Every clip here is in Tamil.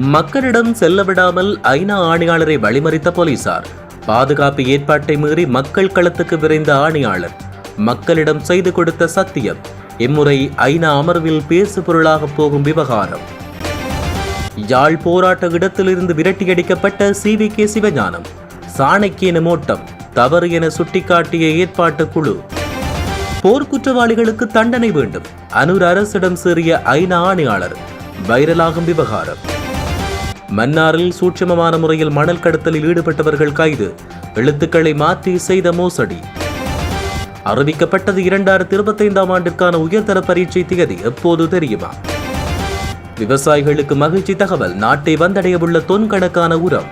மக்களிடம் செல்ல விடாமல் ஐநா ஆணையாளரை வழிமறித்த போலீசார். பாதுகாப்பு ஏற்பாட்டை மீறி மக்கள் களத்துக்கு விரைந்த ஆணையாளர். மக்களிடம் செய்து கொடுத்த சத்தியம். இம்முறை ஐநா அமர்வில் பேசு பொருளாக போகும் விவகாரம். யாழ் போராட்ட இடத்திலிருந்து விரட்டியடிக்கப்பட்ட சி வி கே சிவஞானம். சாணக்கியன மோட்டம் தவறு என சுட்டிக்காட்டிய ஏற்பாட்டு குழு. போர்க்குற்றவாளிகளுக்கு தண்டனை வேண்டும். அனூர் அரசிடம் சேறிய ஐநா ஆணையாளர். வைரலாகும் விவகாரம். மன்னாரில் சூட்சமமான முறையில் மணல் கடத்தலில் ஈடுபட்டவர்கள் கைது. எழுத்துக்களை மாற்றி செய்த மோசடி. அறிவிக்கப்பட்டது இரண்டாயிரத்தி இருபத்தைந்தாம் ஆண்டிற்கான உயர்தர பரீட்சை திகதி எப்போது தெரியுமா? விவசாயிகளுக்கு மகிழ்ச்சி தகவல் நாட்டை வந்தடையவுள்ள தொன்கணக்கான உரம்.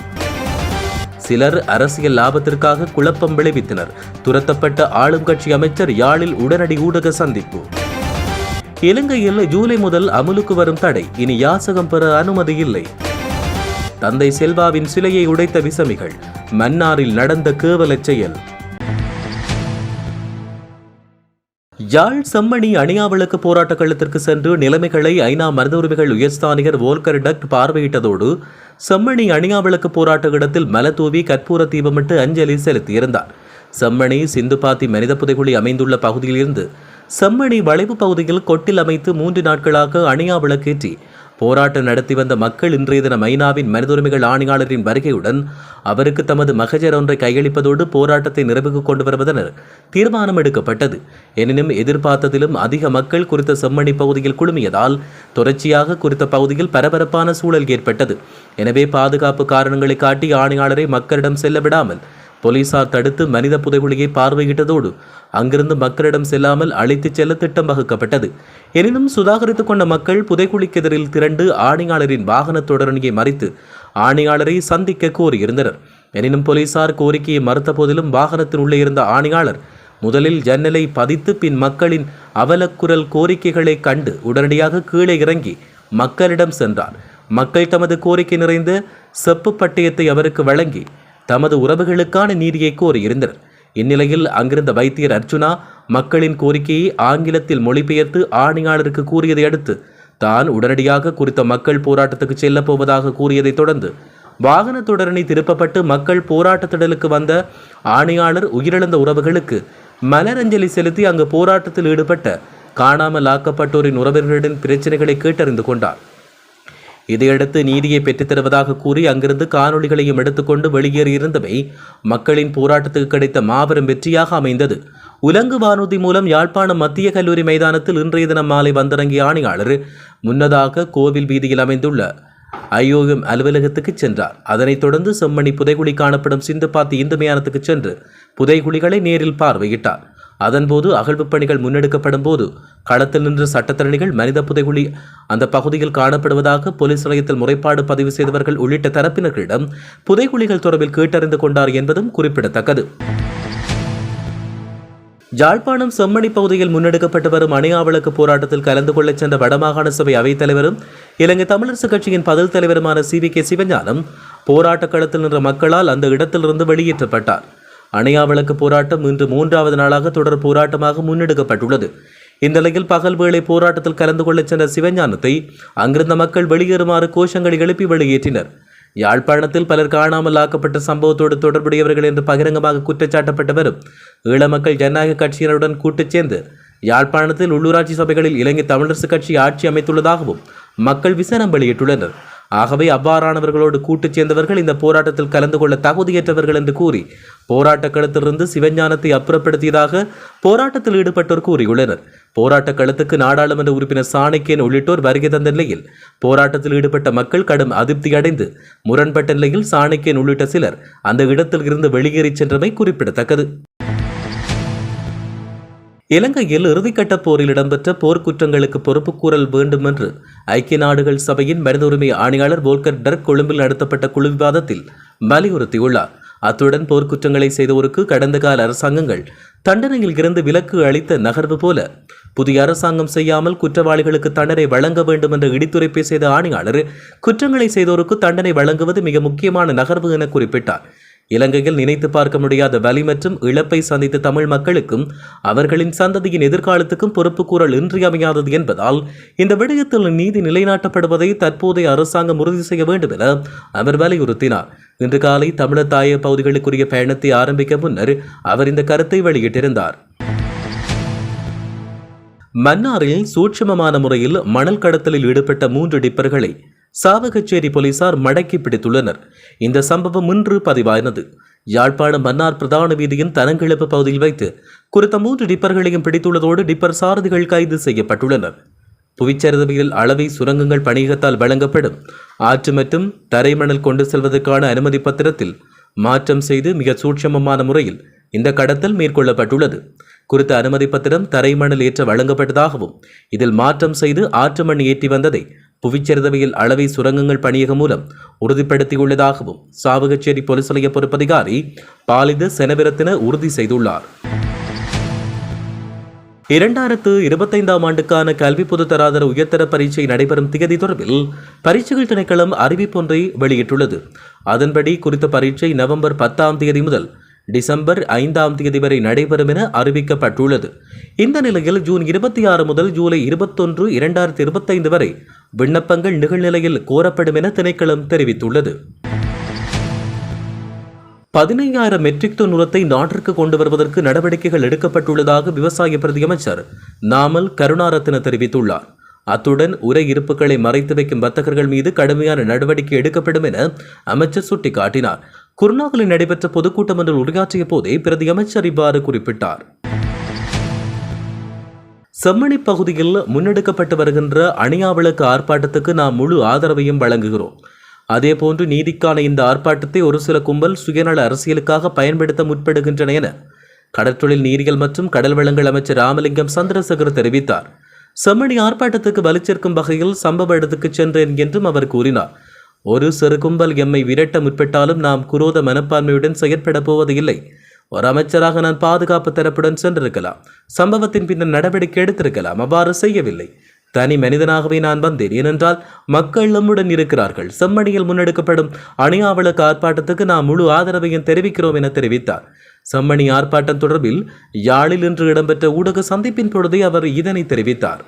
சிலர் அரசியல் லாபத்திற்காக குழப்பம் விளைவித்தனர். துரத்தப்பட்ட ஆளும் கட்சி அமைச்சர் யாழில் உடனடி ஊடக சந்திப்பு. இலங்கையில் ஜூலை முதல் அமுலுக்கு வரும் தடை. இனி யாசகம் பெற அனுமதி இல்லை. தந்தை செல்வாவின் சிலையை உடைத்த விசமிகள் மன்னாரில் நடந்த கேவலச் செயல். யாழ் செம்மணி அணியாவிளக்கு போராட்ட களத்திற்கு சென்று நிலைமைகளை ஐநா மனித உரிமைகள் உயர்ஸ்தானிகர் வோல்கர் டக்ட் பார்வையிட்டதோடு செம்மணி அணியாவிளக்கு போராட்ட இடத்தில் மலத்தூவி கற்பூர தீபமிட்டு அஞ்சலி செலுத்தியிருந்தார். செம்மணி சிந்துபாத்தி மனித புதைகுழி அமைந்துள்ள பகுதியிலிருந்து செம்மணி வளைவு பகுதியில் கொட்டில் அமைத்து மூன்று நாட்களாக அணியா விளக்கேற்றி போராட்டம் நடத்தி வந்த மக்கள் இன்றைய தினம் ஐநாவின் மனித உரிமைகள் ஆணையாளரின் வருகையுடன் அவருக்கு தமது மகஜர் ஒன்றை கையளிப்பதோடு போராட்டத்தை நிறைவுக்கு கொண்டு வருவதென தீர்மானம் எடுக்கப்பட்டது. எனினும் எதிர்பார்த்ததிலும் அதிக மக்கள் குறித்த செம்மணி பகுதியில் குழுமியதால் தொடர்ச்சியாக குறித்த பகுதியில் பரபரப்பான சூழல் ஏற்பட்டது. எனவே பாதுகாப்பு காரணங்களை காட்டி ஆணையாளரை மக்களிடம் செல்ல விடாமல் போலீசார் தடுத்து மனித புதைகுழியை பார்வையிட்டதோடு அங்கிருந்து மக்களிடம் செல்லாமல் அழைத்துச் செல்ல திட்டம் வகுக்கப்பட்டது. எனினும் சுதாகரித்துக் கொண்ட மக்கள் புதைகுழிக்கு எதிரில் திரண்டு ஆணையாளரின் வாகன தொடரணியை மறித்து ஆணையாளரை சந்திக்க கோரியிருந்தனர். எனினும் போலீசார் கோரிக்கையை மறுத்த போதிலும் வாகனத்தின் உள்ளே இருந்த ஆணையாளர் முதலில் ஜன்னலை பதித்து பின் மக்களின் அவலக்குரல் கோரிக்கைகளை கண்டு உடனடியாக கீழே இறங்கி மக்களிடம் சென்றார். மக்கள் தமது கோரிக்கை நிறைந்த செப்பு பட்டயத்தை அவருக்கு வழங்கி தமது உறவுகளுக்கான நீதியை கோரியிருந்தனர் இந்நிலையில் அங்கிருந்த வைத்தியர் அர்ச்சுனா மக்களின் கோரிக்கையை ஆங்கிலத்தில் மொழிபெயர்த்து ஆணையாளருக்கு கூறியதை அடுத்து தான் உடனடியாக குறித்த மக்கள் போராட்டத்துக்கு செல்லப் போவதாக கூறியதைத் தொடர்ந்து வாகன தொடரணி திருப்பப்பட்டு மக்கள் போராட்டத்திடலுக்கு வந்த ஆணையாளர் உயிரிழந்த உறவுகளுக்கு மலரஞ்சலி செலுத்தி அங்கு போராட்டத்தில் ஈடுபட்ட காணாமல் ஆக்கப்பட்டோரின் உறவினர்களின் பிரச்சனைகளை கேட்டறிந்து கொண்டார். இதையடுத்து நீதியை பெற்றுத் தருவதாக கூறி அங்கிருந்து காணொளிகளையும் எடுத்துக்கொண்டு வெளியேறியிருந்தவை மக்களின் போராட்டத்துக்கு கிடைத்த மாபெரும் வெற்றியாக அமைந்தது. உலங்கு வானூர்தி மூலம் யாழ்ப்பாணம் மத்திய கல்லூரி மைதானத்தில் இன்றைய தினம் மாலை வந்திறங்கிய ஆணையாளர் முன்னதாக கோவில் வீதியில் அமைந்துள்ள ஐஓஎம் அலுவலகத்துக்கு சென்றார். அதனைத் தொடர்ந்து செம்மணி புதைகுழி காணப்படும் சிந்துபாத்தி இந்து மயானத்துக்கு சென்று புதைகுழிகளை நேரில் பார்வையிட்டார். அதன்போது அகழ்வு பணிகள் முன்னெடுக்கப்படும் போது களத்தில் நின்ற சட்டத்தரணிகள் மனித புதைகுழி அந்த பகுதியில் காணப்படுவதாக போலீஸ் நிலையத்தில் முறைப்பாடு பதிவு செய்தவர்கள் உள்ளிட்ட தரப்பினர்களிடம் புதைகுழிகள் தொடர்பில் கேட்டறிந்து கொண்டார் என்பதும் குறிப்பிடத்தக்கது. யாழ்ப்பாணம் செம்மணி பகுதியில் முன்னெடுக்கப்பட்டு வரும் அணியாவளக்கு போராட்டத்தில் கலந்து கொள்ளச் சென்ற வடமாகாண சபை அவைத் தலைவரும் இலங்கை தமிழரசு கட்சியின் பதில் தலைவருமான சி வி கே சிவஞானம் போராட்ட களத்தில் நின்ற மக்களால் அந்த இடத்திலிருந்து வெளியேற்றப்பட்டார். அணையா விளக்கு போராட்டம் இன்று மூன்றாவது நாளாக தொடர் போராட்டமாக முன்னெடுக்கப்பட்டுள்ளது. இந்நிலையில் பகல் வேளை போராட்டத்தில் கலந்து கொள்ளச் சென்ற சிவஞானத்தை அங்கிருந்த மக்கள் வெளியேறுமாறு கோஷங்களை எழுப்பி வெளியேற்றினர். யாழ்ப்பாணத்தில் பலர் காணாமல் ஆக்கப்பட்ட சம்பவத்தோடு தொடர்புடையவர்கள் என்று பகிரங்கமாக குற்றச்சாட்டப்பட்டவரும் ஈழ மக்கள் ஜனநாயக கட்சியினருடன் கூட்டுச் சேர்ந்து யாழ்ப்பாணத்தில் உள்ளூராட்சி சபைகளில் இலங்கை தமிழரசுக் கட்சி ஆட்சி அமைத்துள்ளதாகவும் மக்கள் விசனம் வெளியிட்டுள்ளனர். ஆகவே அவ்வாறானவர்களோடு கூட்டுச் சேர்ந்தவர்கள் இந்த போராட்டத்தில் கலந்து கொள்ள தகுதியற்றவர்கள் என்று கூறி போராட்ட களத்திலிருந்து சிவஞானத்தை அப்புறப்படுத்தியதாக போராட்டத்தில் ஈடுபட்டோர் கூறியுள்ளனர். போராட்ட களத்துக்கு நாடாளுமன்ற உறுப்பினர் சாணக்கியன் உள்ளிட்டோர் வருகை தந்த நிலையில் போராட்டத்தில் ஈடுபட்ட மக்கள் கடும் அதிருப்தி அடைந்து முரண்பட்ட நிலையில் சாணக்கியன் உள்ளிட்ட சிலர் அந்த இடத்தில் இருந்து வெளியேறிச் சென்றமை குறிப்பிடத்தக்கது. இலங்கையில் இறுதிக்கட்ட போரில் இடம்பெற்ற போர்க்குற்றங்களுக்கு பொறுப்பு கூறல் வேண்டும் என்று ஐக்கிய நாடுகள் சபையின் மனித உரிமை ஆணையாளர் போல்கர் டர்க் கொழும்பில் நடத்தப்பட்ட குழு விவாதத்தில் வலியுறுத்தியுள்ளார். அத்துடன் போர்க்குற்றங்களை செய்தோருக்கு கடந்த கால அரசாங்கங்கள் தண்டனையில் இருந்து விலக்கு அளித்த நகர்வு போல புதிய அரசாங்கம் செய்யாமல் குற்றவாளிகளுக்கு தண்டனை வழங்க வேண்டும் என்ற இடித்துரைப்பை செய்த ஆணையாளர் குற்றங்களை செய்தோருக்கு தண்டனை வழங்குவது மிக முக்கியமான நகர்வு என குறிப்பிட்டார். இலங்கையில் நினைத்து பார்க்க முடியாத வலி மற்றும் இழப்பை சந்தித்த தமிழ் மக்களுக்கும் அவர்களின் சந்ததியின் எதிர்காலத்துக்கும் பொறுப்பு கூறல் இன்றியமையாதது என்பதால் இந்த விடயத்தில் நீதி நிலைநாட்டப்படுவதை தற்போதைய அரசாங்கம் உறுதி செய்ய வேண்டும் என அவர் வலியுறுத்தினார். இன்று காலை தமிழர் தாய பகுதிகளுக்குரிய பயணத்தை ஆரம்பிக்க முன்னர் அவர் இந்த கருத்தை வெளியிட்டிருந்தார். மன்னாரில் சூட்சமமான முறையில் மணல் கடத்தலில் ஈடுபட்ட மூன்று டிப்பர்களை சாவகச்சேரி போலீசார் மடக்கி பிடித்துள்ளனர். இந்த சம்பவம் இன்று பதிவாயினது. யாழ்ப்பாணம் மன்னார் பிரதான வீதியின் தனங்கிழப்பு பகுதியில் வைத்து குறித்த மூன்று டிப்பர்களையும் பிடித்துள்ளதோடு டிப்பர் சாரதிகள் கைது செய்யப்பட்டுள்ளனர். புவிச்சரிதவியல் அளவை சுரங்கங்கள் பணியகத்தால் வழங்கப்படும். ஆற்று மற்றும் தரைமணல் கொண்டு செல்வதற்கான அனுமதி பத்திரத்தில் மாற்றம் செய்து மிக சூட்சமமான முறையில் இந்த கடத்தல் மேற்கொள்ளப்பட்டுள்ளது. குறித்த அனுமதி பத்திரம் தரைமணல் ஏற்ற வழங்கப்பட்டதாகவும் இதில் மாற்றம் செய்து ஆற்று மண் ஏற்றி வந்ததை புவிச்சரிதவியல் அளவை சுரங்கங்கள் பணியகம் மூலம் உறுதிப்படுத்தியுள்ளதாகவும் சாவகச்சேரி போலீஸ் நிலைய பொறுப்பதிகாரி பாலித செனவிரத்தின உறுதி செய்துள்ளார். இரண்டாயிரத்து இருபத்தைந்தாம் ஆண்டுக்கான கல்வி பொதுத்தராதர உயர்தர பரீட்சை நடைபெறும் திகதி தொடர்பில் பரீட்சைகள் திணைக்களம் அறிவிப்பொன்றை வெளியிட்டுள்ளது. அதன்படி குறித்த பரீட்சை நவம்பர் பத்தாம் தேதி முதல் டிசம்பர் ஐந்தாம் தேதி வரை நடைபெறும் என அறிவிக்கப்பட்டுள்ளது. இந்த நிலையில் ஜூன் இருபத்தி ஆறு முதல் ஜூலை இருபத்தொன்று இரண்டாயிரத்தி இருபத்தைந்து வரை விண்ணப்பங்கள் நிகழ்நிலையில் கோரப்படும் என திணைக்களம் தெரிவித்துள்ளது. பதினைந்தாயிரம் மெட்ரிக் டன் உரத்தை நாட்டிற்கு கொண்டு வருவதற்கு நடவடிக்கைகள் எடுக்கப்பட்டுள்ளதாக விவசாய பிரதியமைச்சர் நாமல் கருணாரத்ன தெரிவித்துள்ளார். அத்துடன் உரை இருப்புகளை மறைத்து வைக்கும் வர்த்தகர்கள் மீது கடுமையான நடவடிக்கை எடுக்கப்படும் என அமைச்சர் சுட்டிக்காட்டினார். குருநாகலில் நடைபெற்ற பொதுக்கூட்டம் ஒன்றில் உரையாற்றிய போதே பிரதி அமைச்சர் இவ்வாறு குறிப்பிட்டார். செம்மணி பகுதியில் முன்னெடுக்கப்பட்டு வருகின்ற அணியாவிளக்கு ஆர்ப்பாட்டத்துக்கு நாம் முழு ஆதரவையும் வழங்குகிறோம். அதேபோன்று நீதிக்கான இந்த ஆர்ப்பாட்டத்தை ஒரு சில கும்பல் சுயநல அரசியலுக்காக பயன்படுத்த முற்படுகின்றன என கடற்றொழில் நீரியல் மற்றும் கடல் வளங்கள் அமைச்சர் ராமலிங்கம் சந்திரசேகர் தெரிவித்தார். செம்மணி ஆர்ப்பாட்டத்துக்கு வலிச்சிருக்கும் வகையில் சம்பவ இடத்துக்கு சென்றேன் என்றும் அவர் கூறினார். ஒரு சிறு கும்பல் எம்மை விரட்ட முற்பட்டாலும் நாம் குரோத மனப்பான்மையுடன் செயற்பட போவது இல்லை ஒரு அமைச்சராக நான் பாதுகாப்பு தரப்புடன் சென்றிருக்கலாம். சம்பவத்தின் பின்னர் நடவடிக்கை எடுத்திருக்கலாம். அவ்வாறு செய்யவில்லை. தனி மனிதனாகவே நான் வந்தேன். ஏனென்றால் மக்கள் நம்முடன் இருக்கிறார்கள். செம்மணியில் முன்னெடுக்கப்படும் அணியாவளுக்கு ஆர்ப்பாட்டத்துக்கு நாம் முழு ஆதரவையும் தெரிவிக்கிறோம் என தெரிவித்தார். செம்மணி ஆர்ப்பாட்டம் தொடர்பில் யாழில் இன்று இடம்பெற்ற ஊடக சந்திப்பின் பொழுதே அவர் இதனை தெரிவித்தார்.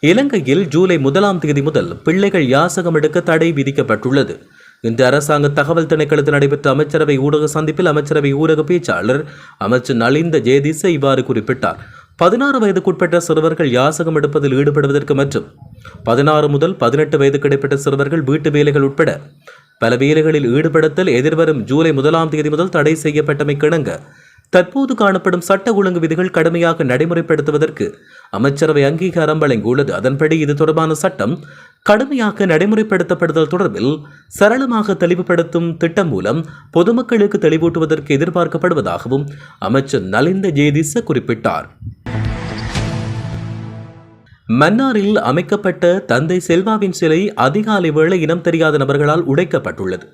இலங்கையில் ஜூலை முதலாம் தேதி முதல் பிள்ளைகள் யாசகம் எடுக்க தடை விதிக்கப்பட்டுள்ளது. இன்று அரசாங்க தகவல் திணைக்களத்தில் நடைபெற்ற அமைச்சரவை ஊடக சந்திப்பில் அமைச்சரவை ஊடக பேச்சாளர் அமைச்சர் நலிந்த ஜெயதிச இவ்வாறு குறிப்பிட்டார். பதினாறு வயதுக்குட்பட்ட சிறுவர்கள் யாசகம் எடுப்பதில் ஈடுபடுவதற்கு மற்றும் பதினாறு முதல் பதினெட்டு வயதுக்கு இடைப்பட்ட சிறுவர்கள் வீட்டு வேலைகள் உட்பட பல வேலைகளில் ஈடுபடுத்தல் எதிர்வரும் ஜூலை முதலாம் தேதி முதல் தடை செய்யப்பட்டமைக்கிணங்க தற்போது காணப்படும் சட்ட ஒழுங்கு விதிகள் கடுமையாக நடைமுறைப்படுத்துவதற்கு அமைச்சரவை அங்கீகாரம் வழங்கியுள்ளது. அதன்படி இது தொடர்பான சட்டம் கடுமையாக நடைமுறைப்படுத்தப்படுதல் தொடர்பில் சரளமாக தெளிவுபடுத்தும் திட்டம் மூலம் பொதுமக்களுக்கு தெளிவூட்டுவதற்கு எதிர்பார்க்கப்படுவதாகவும் அமைச்சர் நலிந்த ஜேதிச குறிப்பிட்டார். மன்னாரில் அமைக்கப்பட்ட தந்தை செல்வாவின் சிலை அதிகாலை வேளை இனம் தெரியாத நபர்களால் உடைக்கப்பட்டுள்ளது.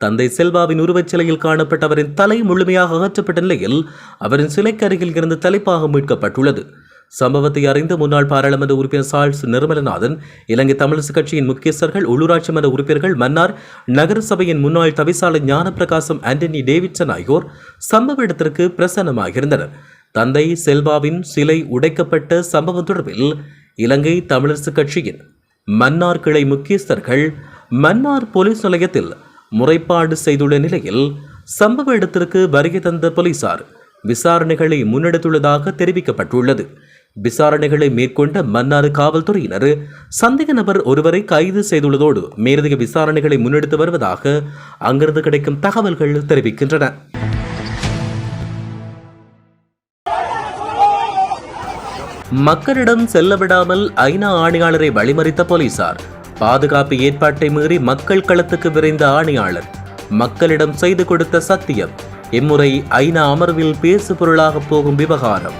தந்தை செல்வாவின் உருவச் சிலையில் காணப்பட்ட அவரின் தலை முழுமையாக அகற்றப்பட்ட நிலையில் அவரின் சிலைக்கு அருகில் இருந்து தலைப்பாக மீட்கப்பட்டுள்ளது. சம்பவத்தை அறிந்த முன்னாள் பாராளுமன்ற உறுப்பினர் சார்ல்ஸ் நிர்மலநாதன் இலங்கை தமிழரசு கட்சியின் முக்கியஸ்தர்கள் உள்ளூராட்சி மன்ற உறுப்பினர்கள் மன்னார் நகரசபையின் முன்னாள் தவிசாளர் ஞானப்பிரகாசம் ஆண்டனி டேவிட்சன் ஆகியோர் சம்பவ இடத்திற்கு பிரசன்னமாகியிருந்தனர். தந்தை செல்வாவின் சிலை உடைக்கப்பட்ட சம்பவம் தொடர்பில் இலங்கை தமிழரசு கட்சியின் மன்னார் கிளை முக்கியஸ்தர்கள் மன்னார் போலீஸ் நிலையத்தில் முறைப்பாடு செய்துள்ள நிலையில் சம்பவ இடத்திற்கு வருகை தந்த போலீசார் விசாரணைகளை முன்னெடுத்துள்ளதாக தெரிவிக்கப்பட்டுள்ளது. விசாரணைகளை மேற்கொண்ட மன்னார் காவல்துறையினர் சந்தேக நபர் ஒருவரை கைது செய்துள்ளதோடு மேலதிக விசாரணைகளை முன்னெடுத்து வருவதாக அங்கிருந்து கிடைக்கும் தகவல்கள் தெரிவிக்கின்றன. மக்களிடம் செல்ல விடாமல் ஐநா ஆணையாளரை வழிமறித்த போலீசார். பாதுகாப்பு ஏற்பாட்டை மீறி மக்கள் களத்துக்கு விரைந்த ஆணையாளர். மக்களிடம் செய்து கொடுத்த சத்தியம். இம்முறை ஐநா அமர்வில் பேசு பொருளாக போகும் விவகாரம்.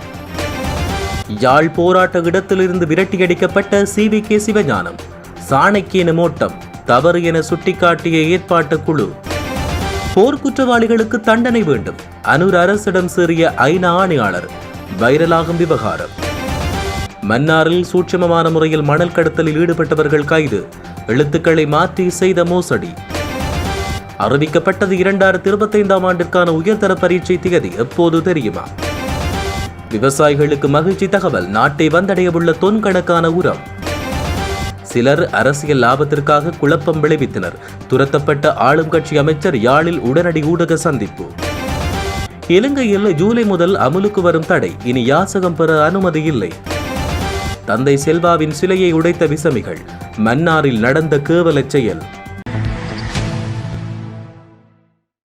யாழ் போராட்ட இடத்திலிருந்து விரட்டியடிக்கப்பட்ட சி வி கே சிவஞானம். சாணக்கியன மோட்டம் தவறு என சுட்டிக்காட்டிய ஏற்பாட்டு குழு. போர்க்குற்றவாளிகளுக்கு தண்டனை வேண்டும். அனூர் அரசிடம் சேறிய ஐநா ஆணையாளர். வைரலாகும் விவகாரம். மன்னாரில் சூட்சமமான முறையில் மணல் கடத்தலில் ஈடுபட்டவர்கள் கைது. எழுத்துக்களை மாற்றி செய்த மோசடி. அறிவிக்கப்பட்டது இரண்டாயிரத்தி இருபத்தைந்தாம் ஆண்டிற்கான உயர்தர பரீட்சை திகதி எப்போது தெரியுமா? விவசாயிகளுக்கு மகிழ்ச்சி தகவல் நாட்டை வந்தடையவுள்ள தொன்கணக்கான உரம். சிலர் அரசியல் லாபத்திற்காக குழப்பம் விளைவித்தனர். துரத்தப்பட்ட ஆளும் கட்சி அமைச்சர் யாழில் உடனடி ஊடக சந்திப்பு. இலங்கையில் ஜூலை முதல் அமுலுக்கு வரும் தடை. இனி யாசகம் பெற அனுமதி இல்லை. தந்தை செல்வாவின் சிலையை உடைத்த விசமிகள் மன்னாரில் நடந்த கேவலச் செயல்.